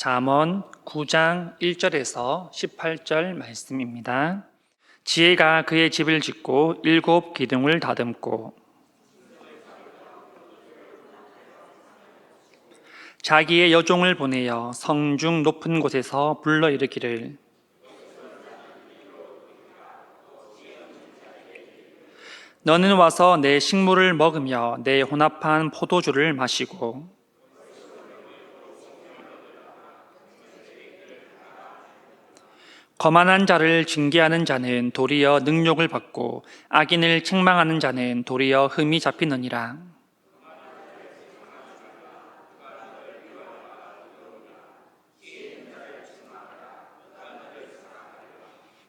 잠언 9장 1절에서 18절 말씀입니다. 지혜가 그의 집을 짓고 일곱 기둥을 다듬고 자기의 여종을 보내어 성중 높은 곳에서 불러일으키를 너는 와서 내 식물을 먹으며 내 혼합한 포도주를 마시고 거만한 자를 징계하는 자는 도리어 능욕을 받고 악인을 책망하는 자는 도리어 흠이 잡히느니라.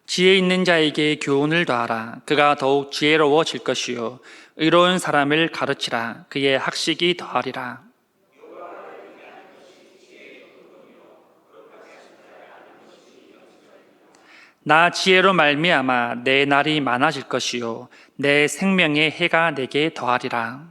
지혜 있는 자에게 교훈을 더하라. 그가 더욱 지혜로워질 것이요. 의로운 사람을 가르치라. 그의 학식이 더하리라. 나 지혜로 말미암아 내 날이 많아질 것이요 내 생명의 해가 내게 더하리라.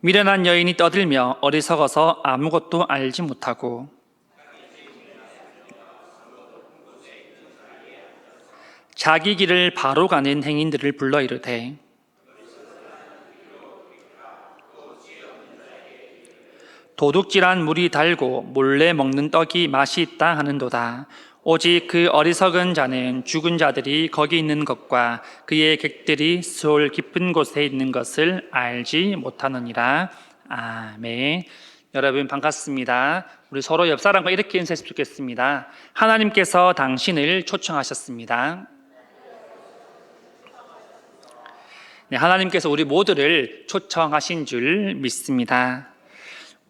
미련한 여인이 떠들며 어리석어서 아무것도 알지 못하고 자기 길을 바로 가는 행인들을 불러 이르되 도둑질한 물이 달고 몰래 먹는 떡이 맛이 있다 하는도다. 오직 그 어리석은 자는 죽은 자들이 거기 있는 것과 그의 객들이 수월 깊은 곳에 있는 것을 알지 못하느니라. 아멘. 여러분 반갑습니다. 우리 서로 옆 사람과 이렇게 인사했으면 좋겠습니다. 하나님께서 당신을 초청하셨습니다. 네, 하나님께서 우리 모두를 초청하신 줄 믿습니다.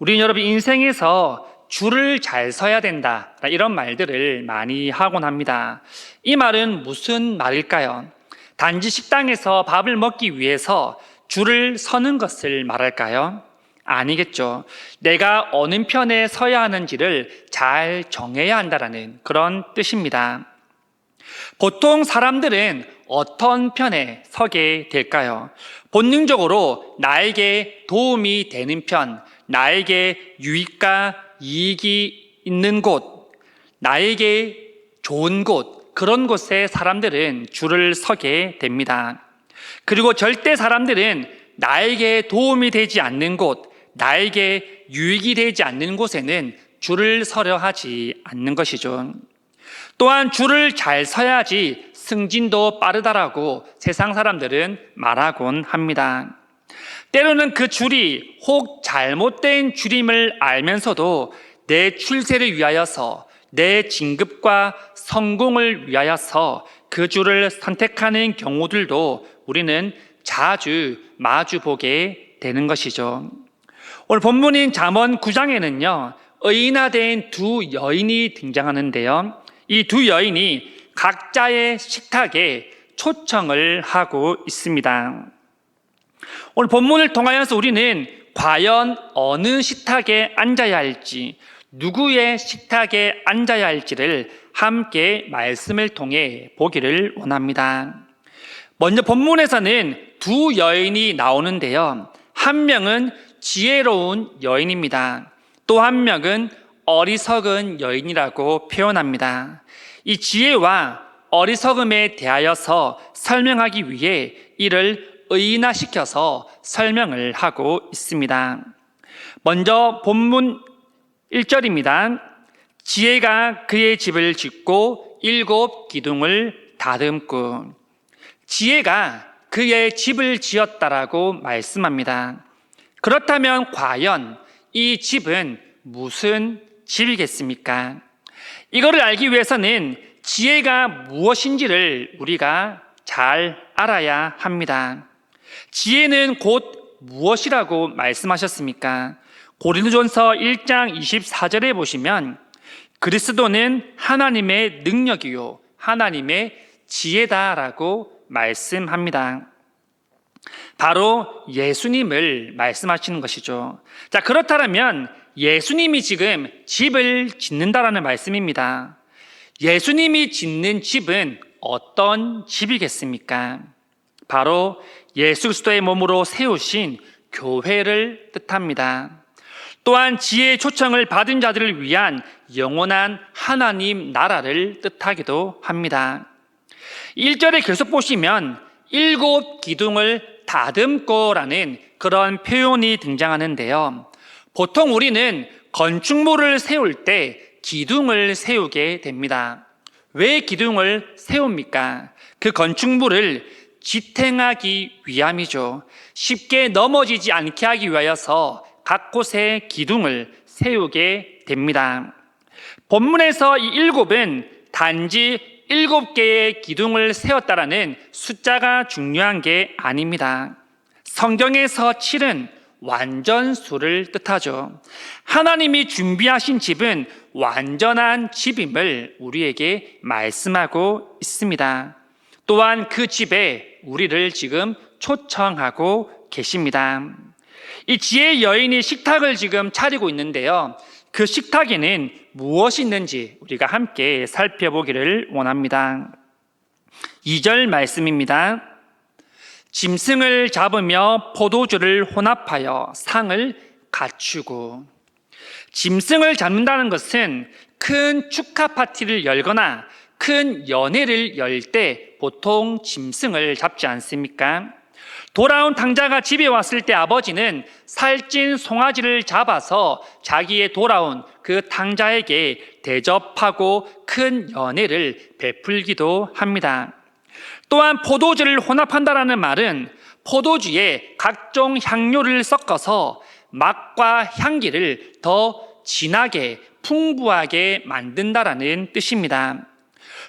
우리 여러분 인생에서 줄을 잘 서야 된다. 이런 말들을 많이 하곤 합니다. 이 말은 무슨 말일까요? 단지 식당에서 밥을 먹기 위해서 줄을 서는 것을 말할까요? 아니겠죠. 내가 어느 편에 서야 하는지를 잘 정해야 한다라는 그런 뜻입니다. 보통 사람들은 어떤 편에 서게 될까요? 본능적으로 나에게 도움이 되는 편, 나에게 유익과 이익이 있는 곳, 나에게 좋은 곳, 그런 곳에 사람들은 줄을 서게 됩니다. 그리고 절대 사람들은 나에게 도움이 되지 않는 곳, 나에게 유익이 되지 않는 곳에는 줄을 서려 하지 않는 것이죠. 또한 줄을 잘 서야지 승진도 빠르다라고 세상 사람들은 말하곤 합니다. 때로는 그 줄이 혹 잘못된 줄임을 알면서도 내 출세를 위하여서 내 진급과 성공을 위하여서 그 줄을 선택하는 경우들도 우리는 자주 마주 보게 되는 것이죠. 오늘 본문인 잠언 9장에는요. 의인화된 두 여인이 등장하는데요. 이 두 여인이 각자의 식탁에 초청을 하고 있습니다. 오늘 본문을 통하여서 우리는 과연 어느 식탁에 앉아야 할지, 누구의 식탁에 앉아야 할지를 함께 말씀을 통해 보기를 원합니다. 먼저 본문에서는 두 여인이 나오는데요. 한 명은 지혜로운 여인입니다. 또 한 명은 어리석은 여인이라고 표현합니다. 이 지혜와 어리석음에 대하여서 설명하기 위해 이를 의인화시켜서 설명을 하고 있습니다. 먼저 본문 1절입니다. 지혜가 그의 집을 짓고 일곱 기둥을 다듬고 지혜가 그의 집을 지었다라고 말씀합니다. 그렇다면 과연 이 집은 무슨 집이겠습니까? 이거를 알기 위해서는 지혜가 무엇인지를 우리가 잘 알아야 합니다. 지혜는 곧 무엇이라고 말씀하셨습니까? 고린도전서 1장 24절에 보시면 그리스도는 하나님의 능력이요 하나님의 지혜다라고 말씀합니다. 바로 예수님을 말씀하시는 것이죠. 자, 그렇다면 예수님이 지금 집을 짓는다라는 말씀입니다. 예수님이 짓는 집은 어떤 집이겠습니까? 바로 예수 그리스도의 몸으로 세우신 교회를 뜻합니다. 또한 지혜의 초청을 받은 자들을 위한 영원한 하나님 나라를 뜻하기도 합니다. 1절에 계속 보시면 일곱 기둥을 다듬고라는 그런 표현이 등장하는데요. 보통 우리는 건축물을 세울 때 기둥을 세우게 됩니다. 왜 기둥을 세웁니까? 그 건축물을 지탱하기 위함이죠. 쉽게 넘어지지 않게 하기 위하여서 각 곳에 기둥을 세우게 됩니다. 본문에서 이 일곱은 단지 일곱 개의 기둥을 세웠다라는 숫자가 중요한 게 아닙니다. 성경에서 7은 완전수를 뜻하죠. 하나님이 준비하신 집은 완전한 집임을 우리에게 말씀하고 있습니다. 또한 그 집에 우리를 지금 초청하고 계십니다. 이 지혜의 여인이 식탁을 지금 차리고 있는데요. 그 식탁에는 무엇이 있는지 우리가 함께 살펴보기를 원합니다. 2절 말씀입니다. 짐승을 잡으며 포도주를 혼합하여 상을 갖추고 짐승을 잡는다는 것은 큰 축하 파티를 열거나 큰 연회를 열 때 보통 짐승을 잡지 않습니까? 돌아온 탕자가 집에 왔을 때 아버지는 살찐 송아지를 잡아서 자기의 돌아온 그 탕자에게 대접하고 큰 연회를 베풀기도 합니다. 또한 포도주를 혼합한다라는 말은 포도주에 각종 향료를 섞어서 맛과 향기를 더 진하게 풍부하게 만든다라는 뜻입니다.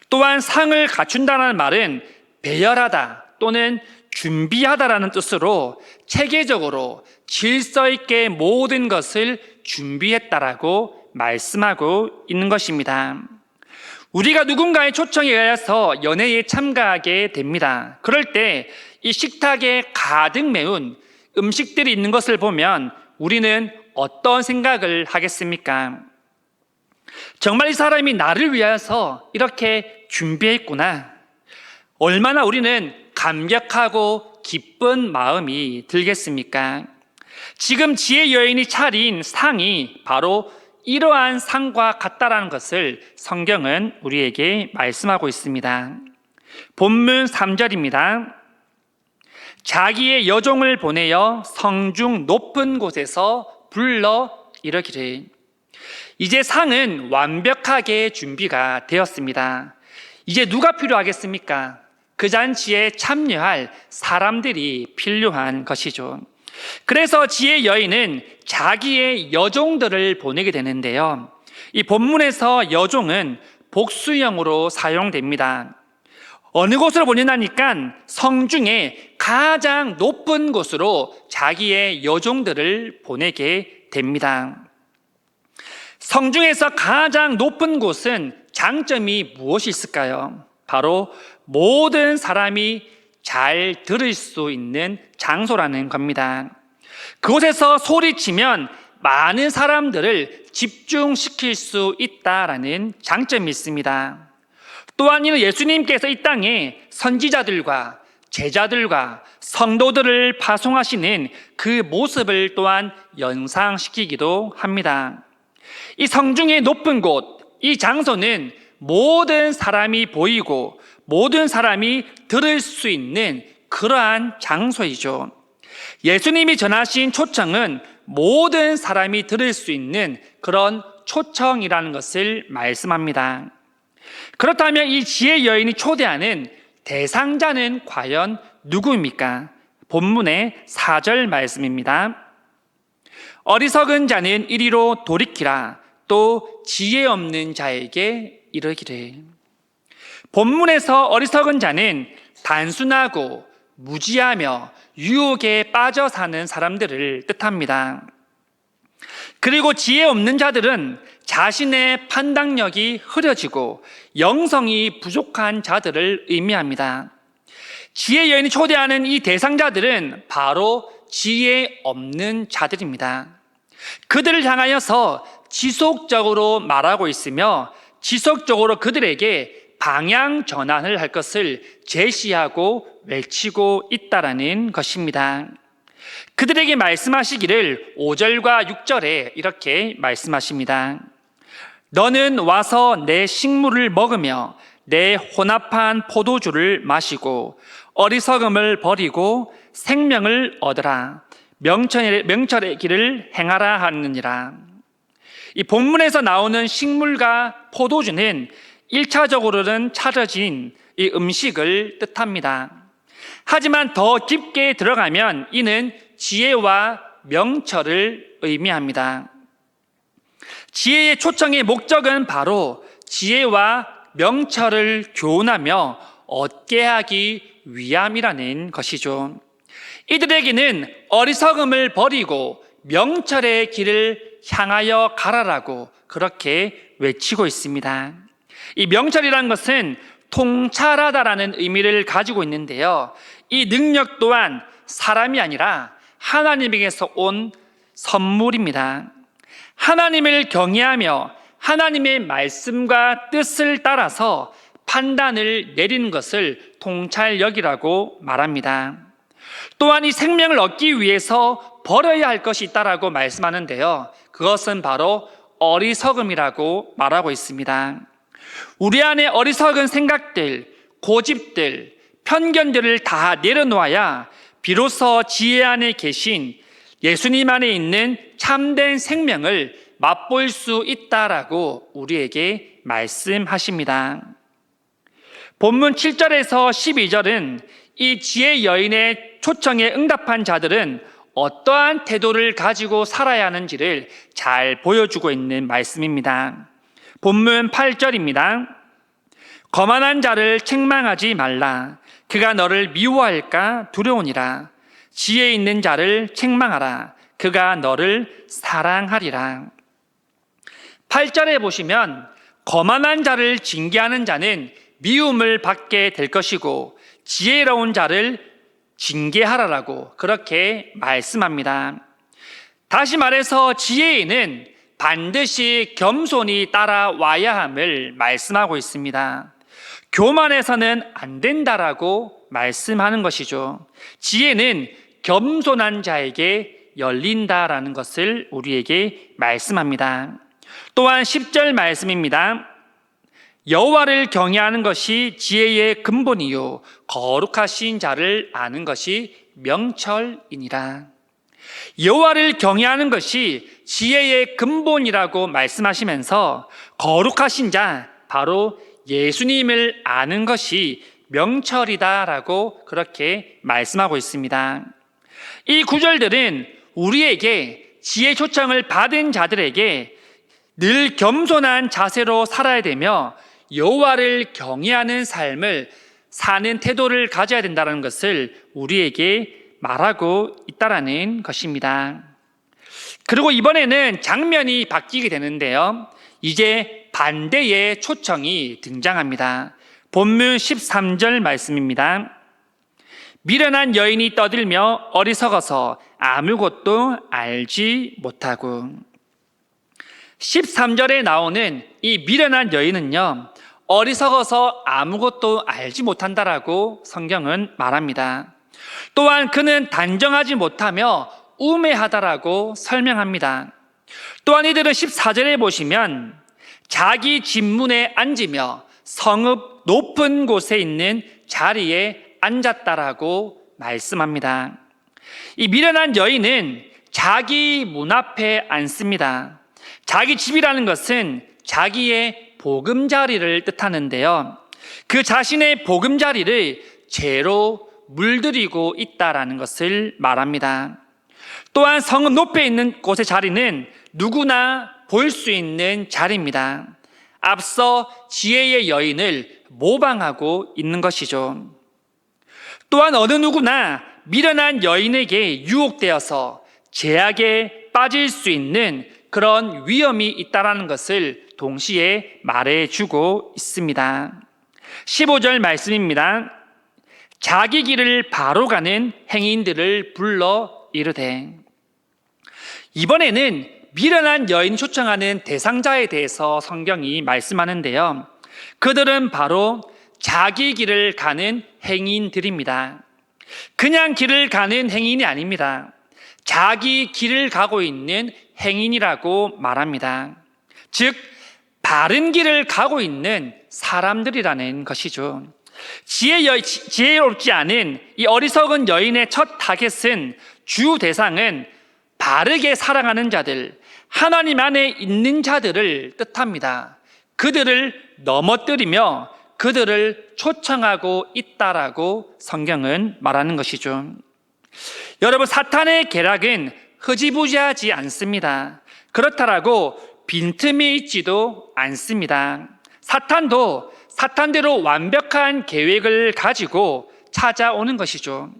또한 상을 갖춘다는 말은 배열하다 또는 준비하다라는 뜻으로 체계적으로 질서 있게 모든 것을 준비했다라고 말씀하고 있는 것입니다. 우리가 누군가의 초청에 의해서 연회에 참가하게 됩니다. 그럴 때 이 식탁에 가득 메운 음식들이 있는 것을 보면 우리는 어떤 생각을 하겠습니까? 정말 이 사람이 나를 위해서 이렇게 준비했구나. 얼마나 우리는 감격하고 기쁜 마음이 들겠습니까? 지금 지혜 여인이 차린 상이 바로 이러한 상과 같다라는 것을 성경은 우리에게 말씀하고 있습니다. 본문 3절입니다. 자기의 여종을 보내어 성중 높은 곳에서 불러 이러기를 이제 상은 완벽하게 준비가 되었습니다. 이제 누가 필요하겠습니까? 그 잔치에 참여할 사람들이 필요한 것이죠. 그래서 지혜 여인은 자기의 여종들을 보내게 되는데요. 이 본문에서 여종은 복수형으로 사용됩니다. 어느 곳으로 보내나니까 성중에 가장 높은 곳으로 자기의 여종들을 보내게 됩니다. 성중에서 가장 높은 곳은 장점이 무엇이 있을까요? 바로 모든 사람이 잘 들을 수 있는 장소라는 겁니다. 그곳에서 소리치면 많은 사람들을 집중시킬 수 있다라는 장점이 있습니다. 또한 이는 예수님께서 이 땅에 선지자들과 제자들과 성도들을 파송하시는 그 모습을 또한 연상시키기도 합니다. 이 성중의 높은 곳, 이 장소는 모든 사람이 보이고 모든 사람이 들을 수 있는 그러한 장소이죠. 예수님이 전하신 초청은 모든 사람이 들을 수 있는 그런 초청이라는 것을 말씀합니다. 그렇다면 이 지혜 여인이 초대하는 대상자는 과연 누구입니까? 본문의 4절 말씀입니다. 어리석은 자는 이리로 돌이키라 또 지혜 없는 자에게 이르기를 본문에서 어리석은 자는 단순하고 무지하며 유혹에 빠져 사는 사람들을 뜻합니다. 그리고 지혜 없는 자들은 자신의 판단력이 흐려지고 영성이 부족한 자들을 의미합니다. 지혜 여인이 초대하는 이 대상자들은 바로 지혜 없는 자들입니다. 그들을 향하여서 지속적으로 말하고 있으며 지속적으로 그들에게 방향 전환을 할 것을 제시하고 외치고 있다라는 것입니다. 그들에게 말씀하시기를 5절과 6절에 이렇게 말씀하십니다. 너는 와서 내 식물을 먹으며 내 혼합한 포도주를 마시고 어리석음을 버리고 생명을 얻으라. 명철의, 명철의 길을 행하라 하느니라. 이 본문에서 나오는 식물과 포도주는 1차적으로는 차려진 이 음식을 뜻합니다. 하지만 더 깊게 들어가면 이는 지혜와 명철을 의미합니다. 지혜의 초청의 목적은 바로 지혜와 명철을 교훈하며 얻게 하기 위함이라는 것이죠. 이들에게는 어리석음을 버리고 명철의 길을 향하여 가라라고 그렇게 외치고 있습니다. 이 명철이란 것은 통찰하다라는 의미를 가지고 있는데요. 이 능력 또한 사람이 아니라 하나님에게서 온 선물입니다. 하나님을 경외하며 하나님의 말씀과 뜻을 따라서 판단을 내리는 것을 통찰력이라고 말합니다. 또한 이 생명을 얻기 위해서 버려야 할 것이 있다라고 말씀하는데요. 그것은 바로 어리석음이라고 말하고 있습니다. 우리 안에 어리석은 생각들, 고집들, 편견들을 다 내려놓아야 비로소 지혜 안에 계신 예수님 안에 있는 참된 생명을 맛볼 수 있다라고 우리에게 말씀하십니다. 본문 7절에서 12절은 이 지혜 여인의 초청에 응답한 자들은 어떠한 태도를 가지고 살아야 하는지를 잘 보여주고 있는 말씀입니다. 본문 8절입니다. 거만한 자를 책망하지 말라. 그가 너를 미워할까 두려우니라. 지혜 있는 자를 책망하라. 그가 너를 사랑하리라. 8절에 보시면 거만한 자를 징계하는 자는 미움을 받게 될 것이고 지혜로운 자를 징계하라라고 그렇게 말씀합니다. 다시 말해서 지혜에는 반드시 겸손이 따라와야 함을 말씀하고 있습니다. 교만해서는 안 된다라고 말씀하는 것이죠. 지혜는 겸손한 자에게 열린다라는 것을 우리에게 말씀합니다. 또한 10절 말씀입니다. 여호와를 경외하는 것이 지혜의 근본이요 거룩하신 자를 아는 것이 명철이니라. 여호와를 경외하는 것이 지혜의 근본이라고 말씀하시면서 거룩하신 자 바로 예수님을 아는 것이 명철이다라고 그렇게 말씀하고 있습니다. 이 구절들은 우리에게 지혜 초청을 받은 자들에게 늘 겸손한 자세로 살아야 되며 여호와를 경외하는 삶을 사는 태도를 가져야 된다는 것을 우리에게 말하고 있다라는 것입니다. 그리고 이번에는 장면이 바뀌게 되는데요. 이제 반대의 초청이 등장합니다. 본문 13절 말씀입니다. 미련한 여인이 떠들며 어리석어서 아무것도 알지 못하고 13절에 나오는 이 미련한 여인은요, 어리석어서 아무것도 알지 못한다라고 성경은 말합니다. 또한 그는 단정하지 못하며 우매하다라고 설명합니다. 또한 이들은 14절에 보시면 자기 집문에 앉으며 성읍 높은 곳에 있는 자리에 앉았다라고 말씀합니다. 이 미련한 여인은 자기 문 앞에 앉습니다. 자기 집이라는 것은 자기의 보금자리를 뜻하는데요. 그 자신의 보금자리를 죄로 물들이고 있다라는 것을 말합니다. 또한 성읍 높에 있는 곳의 자리는 누구나 볼 수 있는 자리입니다. 앞서 지혜의 여인을 모방하고 있는 것이죠. 또한 어느 누구나 미련한 여인에게 유혹되어서 제약에 빠질 수 있는 그런 위험이 있다라는 것을 동시에 말해주고 있습니다. 15절 말씀입니다. 자기 길을 바로 가는 행인들을 불러 이르되 이번에는 미련한 여인 초청하는 대상자에 대해서 성경이 말씀하는데요. 그들은 바로 자기 길을 가는 행인들입니다. 그냥 길을 가는 행인이 아닙니다. 자기 길을 가고 있는 행인이라고 말합니다. 즉, 바른 길을 가고 있는 사람들이라는 것이죠. 지혜 지혜롭지 않은 이 어리석은 여인의 첫 타겟은 주 대상은 바르게 살아가는 자들, 하나님 안에 있는 자들을 뜻합니다. 그들을 넘어뜨리며 그들을 초청하고 있다라고 성경은 말하는 것이죠. 여러분, 사탄의 계략은 흐지부지하지 않습니다. 그렇다라고 빈틈이 있지도 않습니다. 사탄도 사탄대로 완벽한 계획을 가지고 찾아오는 것이죠.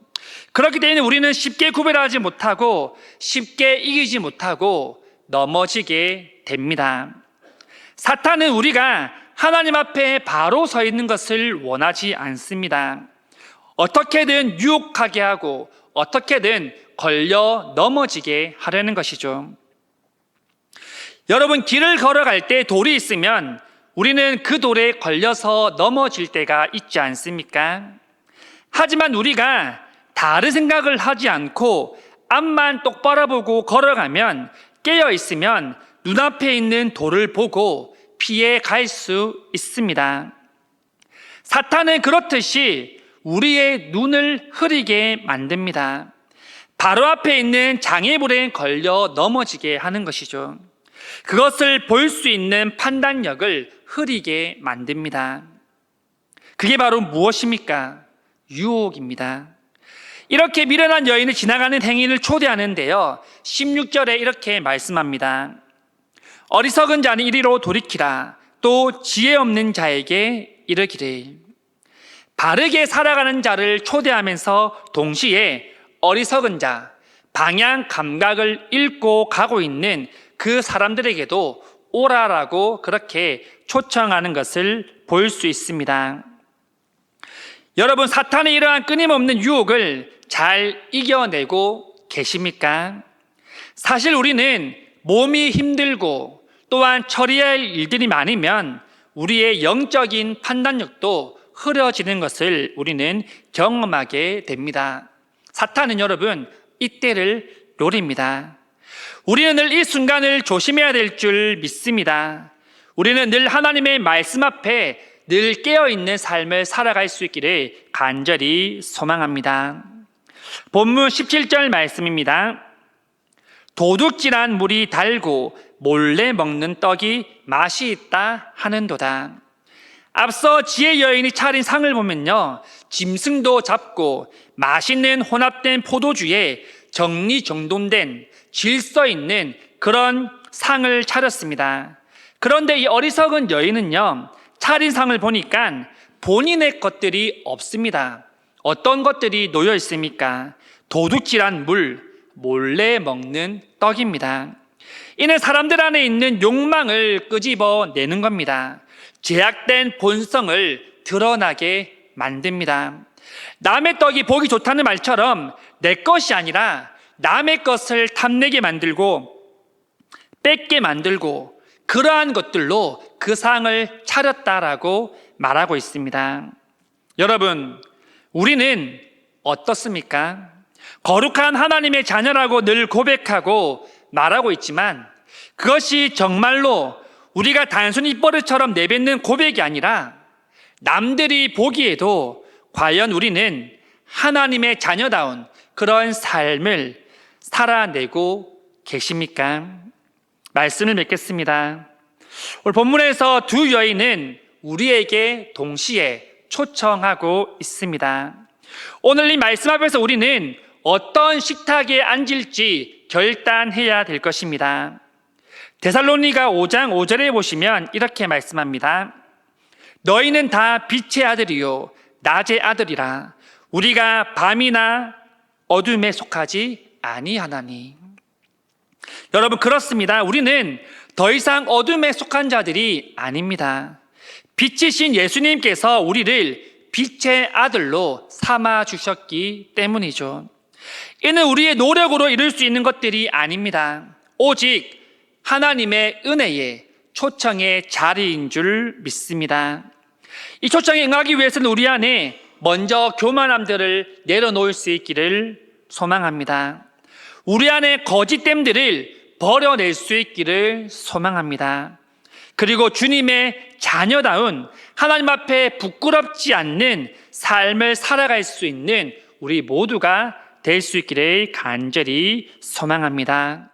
그렇기 때문에 우리는 쉽게 구별하지 못하고 쉽게 이기지 못하고 넘어지게 됩니다. 사탄은 우리가 하나님 앞에 바로 서 있는 것을 원하지 않습니다. 어떻게든 유혹하게 하고 어떻게든 걸려 넘어지게 하려는 것이죠. 여러분, 길을 걸어갈 때 돌이 있으면 우리는 그 돌에 걸려서 넘어질 때가 있지 않습니까? 하지만 우리가 다른 생각을 하지 않고 앞만 똑바로 보고 걸어가면 깨어 있으면 눈앞에 있는 돌을 보고 피해 갈 수 있습니다. 사탄은 그렇듯이 우리의 눈을 흐리게 만듭니다. 바로 앞에 있는 장애물에 걸려 넘어지게 하는 것이죠. 그것을 볼 수 있는 판단력을 흐리게 만듭니다. 그게 바로 무엇입니까? 유혹입니다. 이렇게 미련한 여인을 지나가는 행인을 초대하는데요. 16절에 이렇게 말씀합니다. 어리석은 자는 이리로 돌이키라. 또 지혜 없는 자에게 이르기를. 바르게 살아가는 자를 초대하면서 동시에 어리석은 자, 방향 감각을 잃고 가고 있는 그 사람들에게도 오라라고 그렇게 초청하는 것을 볼 수 있습니다. 여러분, 사탄의 이러한 끊임없는 유혹을 잘 이겨내고 계십니까? 사실 우리는 몸이 힘들고 또한 처리할 일들이 많으면 우리의 영적인 판단력도 흐려지는 것을 우리는 경험하게 됩니다. 사탄은 여러분, 이때를 노립니다. 우리는 늘 이 순간을 조심해야 될 줄 믿습니다. 우리는 늘 하나님의 말씀 앞에 늘 깨어있는 삶을 살아갈 수 있기를 간절히 소망합니다. 본문 17절 말씀입니다. 도둑질한 물이 달고 몰래 먹는 떡이 맛이 있다 하는도다. 앞서 지혜 여인이 차린 상을 보면요. 짐승도 잡고 맛있는 혼합된 포도주에 정리정돈된 질서 있는 그런 상을 차렸습니다. 그런데 이 어리석은 여인은요. 차린 상을 보니까 본인의 것들이 없습니다. 어떤 것들이 놓여 있습니까? 도둑질한 물, 몰래 먹는 떡입니다. 이는 사람들 안에 있는 욕망을 끄집어 내는 겁니다. 제약된 본성을 드러나게 만듭니다. 남의 떡이 보기 좋다는 말처럼 내 것이 아니라 남의 것을 탐내게 만들고 뺏게 만들고 그러한 것들로 그 상을 차렸다라고 말하고 있습니다. 여러분, 우리는 어떻습니까? 거룩한 하나님의 자녀라고 늘 고백하고 말하고 있지만 그것이 정말로 우리가 단순히 버릇처럼 내뱉는 고백이 아니라 남들이 보기에도 과연 우리는 하나님의 자녀다운 그런 삶을 살아내고 계십니까? 말씀을 맺겠습니다. 오늘 본문에서 두 여인은 우리에게 동시에 초청하고 있습니다. 오늘 이 말씀 앞에서 우리는 어떤 식탁에 앉을지 결단해야 될 것입니다. 데살로니가 5장 5절에 보시면 이렇게 말씀합니다. 너희는 다 빛의 아들이요 낮의 아들이라 우리가 밤이나 어둠에 속하지 아니하나니 여러분 그렇습니다. 우리는 더 이상 어둠에 속한 자들이 아닙니다. 빛이신 예수님께서 우리를 빛의 아들로 삼아 주셨기 때문이죠. 이는 우리의 노력으로 이룰 수 있는 것들이 아닙니다. 오직 하나님의 은혜의 초청의 자리인 줄 믿습니다. 이 초청에 응하기 위해서는 우리 안에 먼저 교만함들을 내려놓을 수 있기를 소망합니다. 우리 안에 거짓됨들을 버려낼 수 있기를 소망합니다. 그리고 주님의 자녀다운 하나님 앞에 부끄럽지 않는 삶을 살아갈 수 있는 우리 모두가 될 수 있기를 간절히 소망합니다.